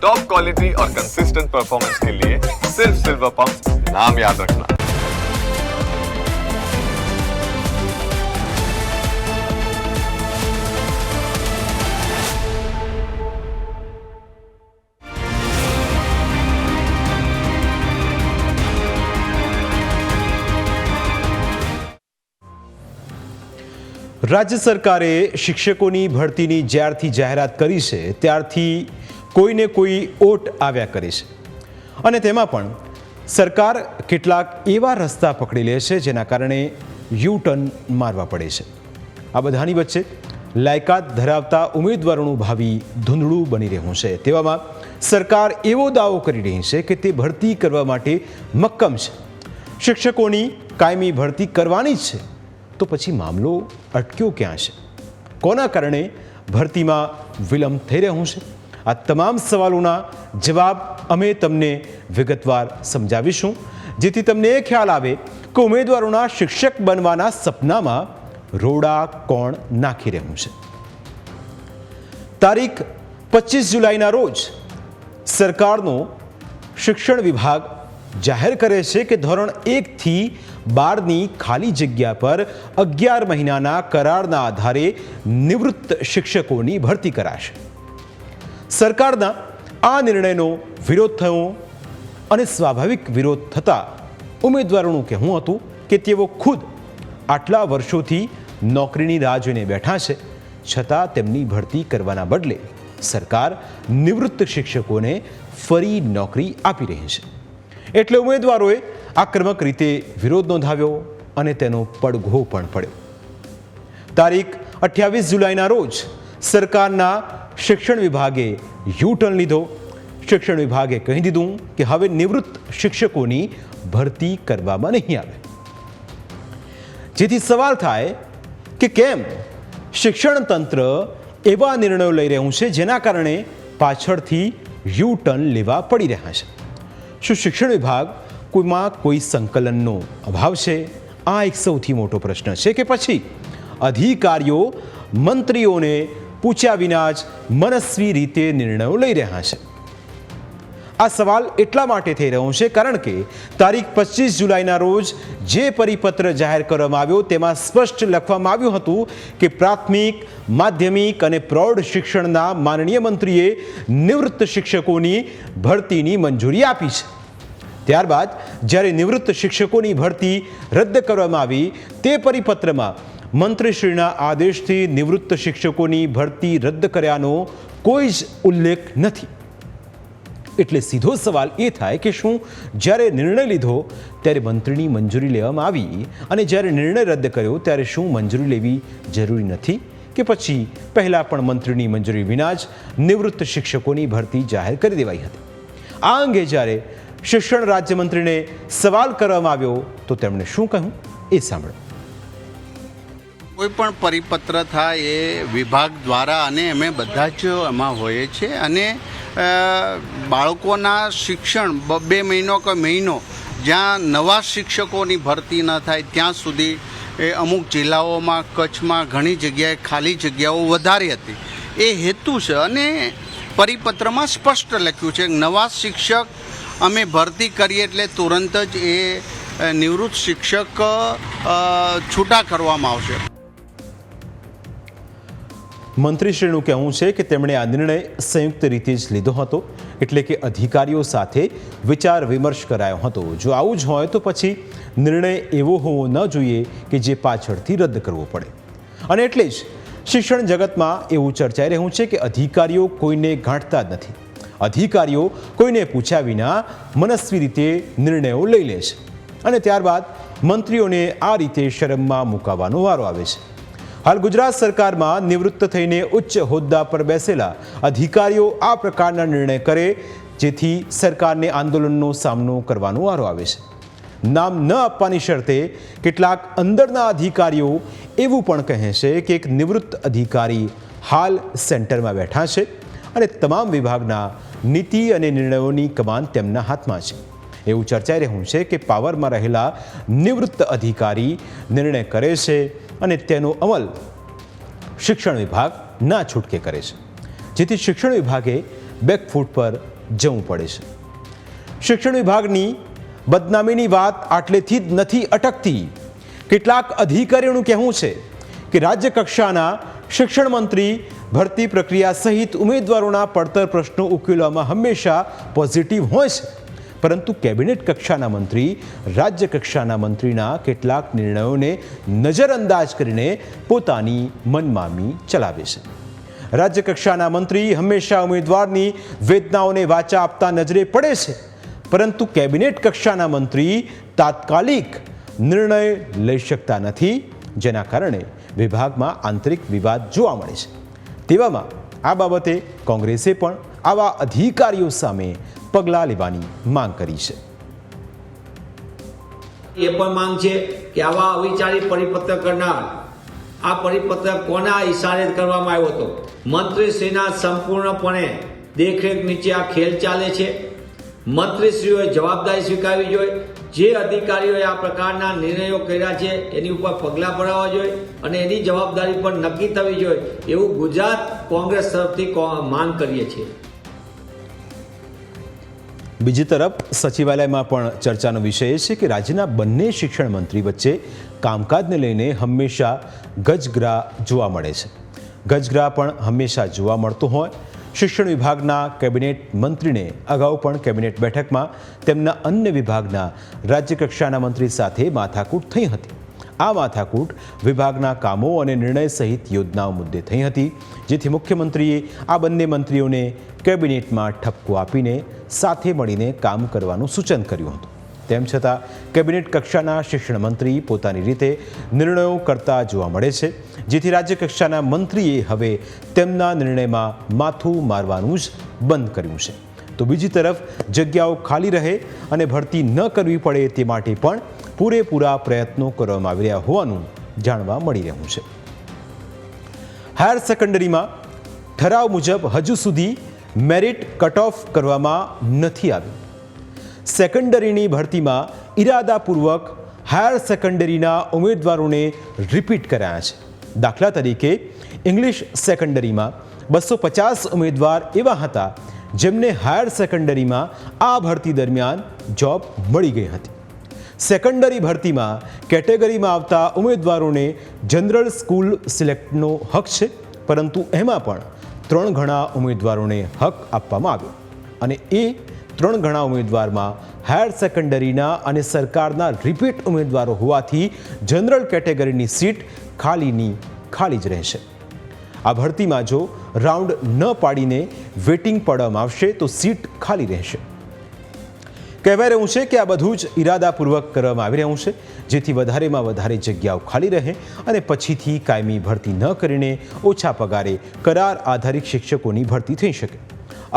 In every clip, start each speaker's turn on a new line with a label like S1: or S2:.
S1: Top quality और consistent performance के लिए सिर्फ सिल्वर पंप नाम याद रखना
S2: રાજ્ય સરકારે શિક્ષકોની ભરતીની જ્યારથી જાહેરાત કરી છે ત્યારથી કોઈને કોઈ ઓટ આવ્યા કરે છે. અને તેમાં પણ સરકાર કેટલાક એવા રસ્તા પકડી લે છે જેના કારણે યુ ટર્ન મારવા પડે છે. આ બધાની વચ્ચે લાયકાત ધરાવતા ઉમેદવારોનું ભાવિ ધૂંધળું બની રહ્યું છે. તેવામાં સરકાર એવો દાવો કરી રહી છે કે તે ભરતી કરવા માટે મક્કમ છે. શિક્ષકોની કાયમી ભરતી કરવાની જ છે. તો પછી મામલો અટક્યો ક્યાં છે? કોના કારણે ભરતીમાં વિલંબ થઈ રહ્યું છે? આ તમામ સવાલોના જવાબ અમે તમને વિગતવાર સમજાવીશું. જેથી તમને એ ખ્યાલ આવે કે ઉમેદવારોના શિક્ષક બનવાના સપનામાં રોડા કોણ નાખી રહ્યું છે. તારીખ પચીસ જુલાઈના રોજ સરકારનો શિક્ષણ વિભાગ જાહેર કરે છે કે ધોરણ એકથી બારની ખાલી જગ્યા પર અગિયાર મહિનાના કરારના આધારે નિવૃત્ત શિક્ષકોની ભરતી કરાશે. સરકારના આ નિર્ણયનો વિરોધ થયો અને સ્વાભાવિક વિરોધ થતાં ઉમેદવારોનું કહેવું હતું કે તેઓ ખુદ આટલા વર્ષોથી નોકરીની રાહ જોઈને બેઠા છે. છતાં તેમની ભરતી કરવાના બદલે સરકાર નિવૃત્ત શિક્ષકોને ફરી નોકરી આપી રહી છે. એટલે ઉમેદવારોએ આક્રમક રીતે વિરોધ નોંધાવ્યો અને તેનો પડઘો પણ પડ્યો. તારીખ અઠ્યાવીસ જુલાઈના રોજ સરકારના શિક્ષણ વિભાગે યુ ટર્ન લીધો. શિક્ષણ વિભાગે કહી દીધું કે હવે નિવૃત્ત શિક્ષકોની ભરતી કરવામાં નહીં આવે. જેથી સવાલ થાય કે કેમ શિક્ષણ તંત્ર એવા નિર્ણયો લઈ રહ્યું છે જેના કારણે પાછળથી યુ ટર્ન લેવા પડી રહ્યા છે. શું શિક્ષણ વિભાગ કોઈમાં કોઈ સંકલનનો અભાવ છે? આ એક સૌથી મોટો પ્રશ્ન છે કે પછી અધિકારીઓ, મંત્રીઓને પૂછ્યા વિના જ મનસ્વી રીતે નિર્ણયો લઈ રહ્યા છે. આ સવાલ એટલા માટે થઈ રહ્યો છે કારણ કે તારીખ પચીસ જુલાઈના રોજ જે પરિપત્ર જાહેર કરવામાં આવ્યો તેમાં સ્પષ્ટ લખવામાં આવ્યું હતું કે પ્રાથમિક, માધ્યમિક અને પ્રૌઢ શિક્ષણના માનનીય મંત્રીએ નિવૃત્ત શિક્ષકોની ભરતીની મંજૂરી આપી છે. ત્યારબાદ જ્યારે નિવૃત્ત શિક્ષકોની ભરતી રદ કરવામાં આવી, તે પરિપત્રમાં મંત્રીશ્રીના આદેશથી નિવૃત્ત શિક્ષકોની ભરતી રદ કર્યાનો કોઈ જ ઉલ્લેખ નથી. એટલે સીધો સવાલ એ થાય કે શું જ્યારે નિર્ણય લીધો ત્યારે મંત્રીની મંજૂરી લેવામાં આવી અને જ્યારે નિર્ણય રદ કર્યો ત્યારે શું મંજૂરી લેવી જરૂરી નથી કે પછી પહેલાં પણ મંત્રીની મંજૂરી વિના જ નિવૃત્ત શિક્ષકોની ભરતી જાહેર કરી દેવાઈ હતી. આ અંગે જ્યારે શિક્ષણ રાજ્યમંત્રીને સવાલ કરવામાં આવ્યો તો તેમણે શું કહ્યું એ સાંભળો.
S3: કોઈ પણ પરિપત્ર થાય એ વિભાગ દ્વારા અને અમે બધા જ એમાં હોઈએ છીએ. અને બાળકોના શિક્ષણ બે મહિનો કે મહિનો જ્યાં નવા શિક્ષકોની ભરતી ન થાય ત્યાં સુધી એ અમુક જિલ્લાઓમાં, કચ્છમાં ઘણી જગ્યાએ ખાલી જગ્યાઓ વધારી હતી. એ હેતુ છે અને પરિપત્રમાં સ્પષ્ટ લખ્યું છે નવા શિક્ષક અમે ભરતી કરીએ એટલે તુરંત જ એ નિવૃત્ત શિક્ષક છૂટા કરવામાં આવશે.
S2: મંત્રીશ્રીનું કહેવું છે કે તેમણે આ નિર્ણય સંયુક્ત રીતે જ લીધો હતો, એટલે કે અધિકારીઓ સાથે વિચાર વિમર્શ કરાયો હતો. જો આવું જ હોય તો પછી નિર્ણય એવો હોવો ન જોઈએ કે જે પાછળથી રદ કરવો પડે. અને એટલે જ શિક્ષણ જગતમાં એવું ચર્ચાઈ રહ્યું છે કે અધિકારીઓ કોઈને ગાંઠતા જ નથી. અધિકારીઓ કોઈને પૂછ્યા વિના મનસ્વી રીતે નિર્ણયો લઈ લે છે. અને ત્યારબાદ મંત્રીઓને આ રીતે શરમમાં મુકાવાનો વારો આવે છે. હાલ ગુજરાત સરકારમાં નિવૃત્ત થઈને ઉચ્ચ હોદ્દા પર બેસેલા અધિકારીઓ આ પ્રકારના નિર્ણય કરે, જેથી સરકારને આંદોલનનો સામનો કરવાનો વારો આવે છે. નામ ન આપવાની શરતે કેટલાક અંદરના અધિકારીઓ એવું પણ કહે છે કે એક નિવૃત્ત અધિકારી હાલ સેન્ટરમાં બેઠા છે અને તમામ વિભાગના નીતિ અને નિર્ણયોની કમાન તેમના હાથમાં છે. એવું ચર્ચાઈ રહ્યું છે કે પાવરમાં રહેલા નિવૃત્ત અધિકારી નિર્ણય કરે છે અને તેનો અમલ શિક્ષણ વિભાગ ના છૂટકે કરે છે. જેથી શિક્ષણ વિભાગે બેકફૂટ પર જવું પડે છે. શિક્ષણ વિભાગની બદનામીની વાત આટલેથી જ નથી અટકતી. કેટલાક અધિકારીઓનું કહેવું છે કે રાજ્ય કક્ષાના શિક્ષણ મંત્રી ભરતી પ્રક્રિયા સહિત ઉમેદવારોના પડતર પ્રશ્નો ઉકેલવામાં હંમેશા પોઝિટિવ હોય છે. પરંતુ કેબિનેટ કક્ષાના મંત્રી, રાજ્ય કક્ષાના મંત્રીના કેટલાક નિર્ણયોને નજરઅંદાજ કરીને પોતાની મનમામી ચલાવે છે. રાજ્ય કક્ષાના મંત્રી હંમેશા ઉમેદવારની વેદનાઓને વાચા આપતા નજરે પડે છે. પરંતુ કેબિનેટ કક્ષાના મંત્રી તાત્કાલિક નિર્ણય લઈ શકતા નથી, જેના કારણે વિભાગમાં આંતરિક વિવાદ જોવા મળે છે. તેવામાં આ બાબતે કોંગ્રેસે પણ આવા અધિકારીઓ સામે પગલાં લેવાની માંગ કરી છે.
S4: એ પણ માંગ છે કે આવા અવિચારી પરિપત્ર કરનાર, આ પરિપત્ર કોના ઇશારે કરવામાં આવ્યો હતો? મંત્રીશ્રીના સંપૂર્ણપણે દેખરેખ નીચે આ ખેલ ચાલે છે. મંત્રીશ્રીઓએ જવાબદારી સ્વીકારવી જોઈએ. જે અધિકારીઓએ આ પ્રકારના નિર્ણયો કર્યા છે, એની ઉપર પગલાં ભરાવવા જોઈએ અને એની જવાબદારી પણ નક્કી થવી જોઈએ એવું ગુજરાત કોંગ્રેસ તરફથી માંગ કરીએ છીએ.
S2: બીજી તરફ, સચિવાલયમાં પણ ચર્ચાનો વિષય એ છે કે રાજ્યના બંને શિક્ષણ મંત્રી વચ્ચે કામકાજને લઈને હંમેશા ગજગ્રા જોવા મળે છે. ગજગ્રા પણ હંમેશા જોવા મળતું હોય. શિક્ષણ વિભાગના કેબિનેટ મંત્રીને અગાઉ પણ કેબિનેટ બેઠકમાં તેમના અન્ય વિભાગના રાજ્ય કક્ષાના મંત્રી સાથે માથાકૂટ થઈ હતી. આ માથાકૂટ વિભાગના કામો અને નિર્ણય સહિત યોજનાઓ મુદ્દે થઈ હતી, જેથી મુખ્યમંત્રીએ આ બંને મંત્રીઓને કેબિનેટમાં ઠપકો આપીને સાથે મળીને કામ કરવાનું સૂચન કર્યું હતું. તેમ છતાં, કેબિનેટ કક્ષાના શિક્ષણ મંત્રી પોતાની રીતે નિર્ણયો કરતા જોવા મળે છે, જેથી રાજ્ય કક્ષાના મંત્રીએ હવે તેમના નિર્ણયમાં માથું મારવાનું જ બંધ કર્યું છે. તો બીજી તરફ, જગ્યાઓ ખાલી રહે અને ભરતી ન કરવી પડે તે માટે પણ પૂરેપૂરા પ્રયત્નો કરવામાં આવી રહ્યા હોવાનું જાણવા મળી રહ્યું છે. હાયર સેકન્ડરીમાં ઠરાવ મુજબ હજુ સુધી મેરિટ કટ ઓફ કરવામાં નથી આવ્યું. સેકન્ડરીની ભરતીમાં ઇરાદાપૂર્વક હાયર સેકન્ડરીના ઉમેદવારોને રિપીટ કરાયા છે. દાખલા તરીકે, ઇંગ્લિશ સેકન્ડરીમાં બસો પચાસ ઉમેદવાર એવા હતા જેમને હાયર સેકન્ડરીમાં આ ભરતી દરમિયાન જોબ મળી ગઈ હતી. સેકન્ડરી ભરતીમાં કેટેગરીમાં આવતા ઉમેદવારોને જનરલ સ્કૂલ સિલેક્ટનો હક છે, પરંતુ એમાં પણ ત્રણ ઘણા ઉમેદવારોને હક આપવામાં આવ્યો. અને એ ત્રણ ઘણા ઉમેદવારમાં હાયર સેકન્ડરીના અને સરકારના રિપીટ ઉમેદવારો હોવાથી જનરલ કેટેગરીની સીટ ખાલીની ખાલી જ રહેશે. આ ભરતીમાં જો રાઉન્ડ ન પાડીને વેટિંગ પાડવામાં આવશે તો સીટ ખાલી રહેશે. કહેવાય રહ્યું છે કે આ બધું જ ઇરાદાપૂર્વક કરવામાં આવી રહ્યું છે. જેથી વધારેમાં વધારે જગ્યાઓ ખાલી રહે અને પછીથી કાયમી ભરતી ન કરીને ઓછા પગારે કરાર આધારિત શિક્ષકોની ભરતી થઈ શકે.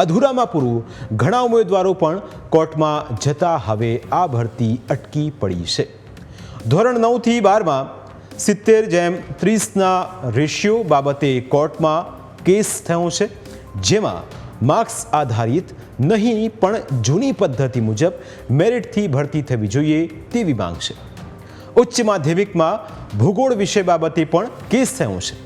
S2: અધૂરામાં પૂરું, ઘણા ઉમેદવારો પણ કોર્ટમાં જતા હવે આ ભરતી અટકી પડી છે. ધોરણ નવથી બારમાં સિત્તેર જેમ ત્રીસના રેશિયો બાબતે કોર્ટમાં કેસ થયો છે, જેમાં માર્ક્સ આધારિત નહીં પણ જૂની પદ્ધતિ મુજબ મેરિટથી ભરતી થવી જોઈએ તેવી માંગ છે. ઉચ્ચ માધ્યમિકમાં ભૂગોળ વિષય બાબતે પણ કેસ થયો છે.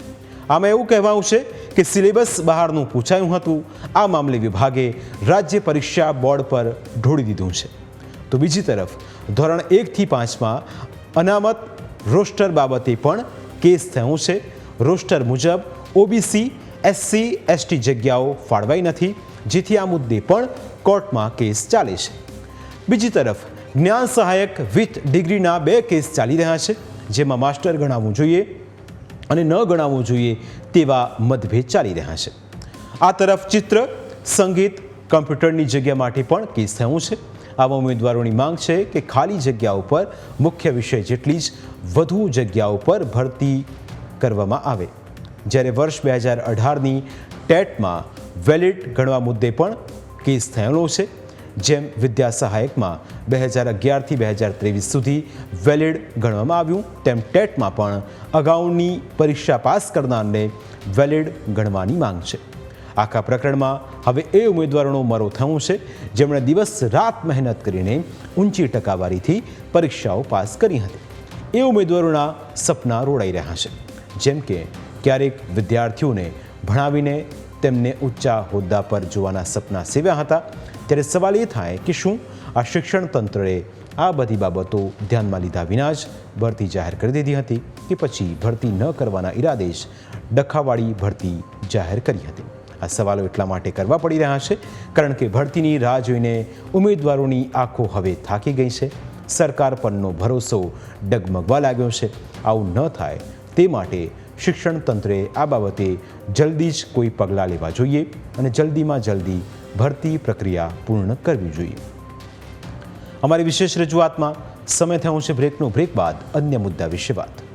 S2: આમાં એવું કહેવાયું છે કે સિલેબસ બહારનું પૂછાયું હતું. આ મામલે વિભાગે રાજ્ય પરીક્ષા બોર્ડ પર ઢોળી દીધું છે. તો બીજી તરફ, ધોરણ એકથી પાંચમાં અનામત રોસ્ટર બાબતે પણ કેસ થયો છે. રોસ્ટર મુજબ, ઓબીસી, એસસી, એસટી જગ્યાઓ ફાળવાઈ નથી. જેથી આ મુદ્દે પણ કોર્ટમાં કેસ ચાલે છે. બીજી તરફ જ્ઞાન સહાયક વિથ ડિગ્રીના બે કેસ ચાલી રહ્યા છે, જેમાં માસ્ટર ગણાવવું જોઈએ અને ન ગણાવવું જોઈએ તેવા મતભેદ ચાલી રહ્યા છે. આ તરફ ચિત્ર, સંગીત, કમ્પ્યુટરની જગ્યા માટે પણ કેસ થયું છે. આવા ઉમેદવારોની માંગ છે કે ખાલી જગ્યા ઉપર મુખ્ય વિષય જેટલી જ વધુ જગ્યાઓ પર ભરતી કરવામાં આવે. જ્યારે વર્ષ બે હજાર અઢારની ટેટમાં વેલિડ ગણવા મુદ્દે પણ કેસ થયેલો છે. જેમ વિદ્યા સહાયકમાં બે હજાર અગિયારથી બે હજાર ત્રેવીસ સુધી વેલિડ ગણવામાં આવ્યું, તેમ ટેટમાં પણ અગાઉની પરીક્ષા પાસ કરનારને વેલિડ ગણવાની માંગ છે. આખા પ્રકરણમાં હવે એ ઉમેદવારોનો મરો થયો છે, જેમણે દિવસ રાત મહેનત કરીને ઊંચી ટકાવારીથી પરીક્ષાઓ પાસ કરી હતી. એ ઉમેદવારોના સપના રોડાઈ રહ્યા છે. જેમ કે ક્યારેક વિદ્યાર્થીઓને ભણાવીને તેમને ઊંચા હોદ્દા પર જોવાના સપના સેવ્યા હતા ત્યારે સવાલ એ થાય કે શું આ શિક્ષણ તંત્રએ આ બધી બાબતો ધ્યાનમાં લીધા વિના જ ભરતી જાહેર કરી દીધી હતી કે પછી ભરતી ન કરવાના ઈરાદે જ ડખાવાળી ભરતી જાહેર કરી હતી. આ સવાલો એટલા માટે કરવા પડી રહ્યા છે કારણ કે ભરતીની રાહ જોઈને ઉમેદવારોની આંખો હવે થાકી ગઈ છે. સરકાર પરનો ભરોસો ડગમગવા લાગ્યો છે. આવું ન થાય તે માટે શિક્ષણ તંત્રે આ બાબતે જલ્દી જ કોઈ પગલાં લેવા જોઈએ અને જલ્દીમાં જલ્દી ભરતી પ્રક્રિયા પૂર્ણ કરવી જોઈએ. અમારી વિશેષ રજૂઆતમાં સમય થયો છે બ્રેકનો બ્રેક બાદ અન્ય મુદ્દા વિશે વાત.